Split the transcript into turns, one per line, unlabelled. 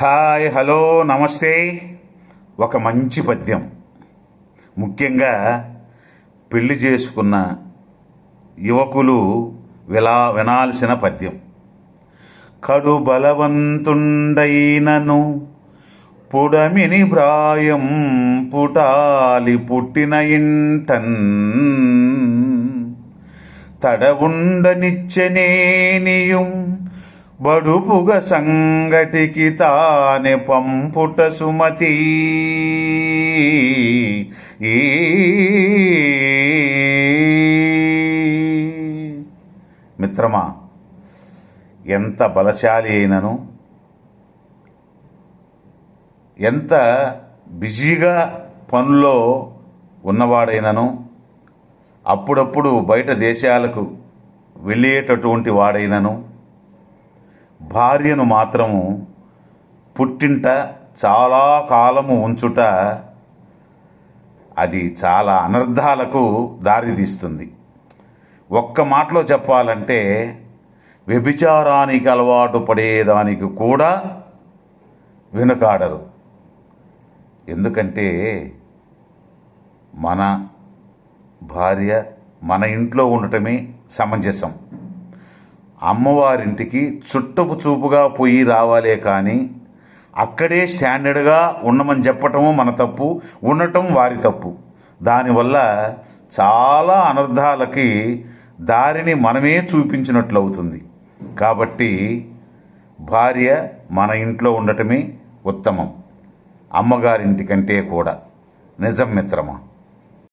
Hi hello నమస్తే. ఒక మంచి పద్యం. ముఖ్యంగా పెళ్ళి చేసుకున్న యువకులు విలా వినాల్సిన పద్యం. కడు బలవంతుండైనను పుడమిని బ్రాయం పుటాలి పుట్టిన ఇంటన్. తడవుండనిచ్చనేనియం బడుపుగ సంగటికి తానే పంపుట సుమతి. ఈ మిత్రమా ఎంత బలశాలి అయినను ఎంత బిజీగా పనుల్లో ఉన్నవాడైనను అప్పుడప్పుడు బయట దేశాలకు వెళ్ళేటటువంటి వాడైనను భార్యను మాత్రము పుట్టింట చాలా కాలము ఉంచుట అది చాలా అనర్థాలకు దారితీస్తుంది ఒక్క మాటలో చెప్పాలంటే వ్యభిచారానికి అలవాటు పడేదానికి కూడా వెనుకాడరు. ఎందుకంటే మన భార్య మన ఇంట్లో ఉండటమే సమంజసం. అమ్మవారింటికి చుట్టపు చూపుగా పోయి రావాలే కానీ అక్కడే స్టాండర్డ్గా ఉండమని చెప్పటము మన తప్పు ఉండటం వారి తప్పు. దానివల్ల చాలా అనర్థాలకి దారిని మనమే చూపించినట్లు అవుతుంది కాబట్టి భార్య మన ఇంట్లో ఉండటమే ఉత్తమం. అమ్మగారింటి కంటే కూడా. నిజం మిత్రమా?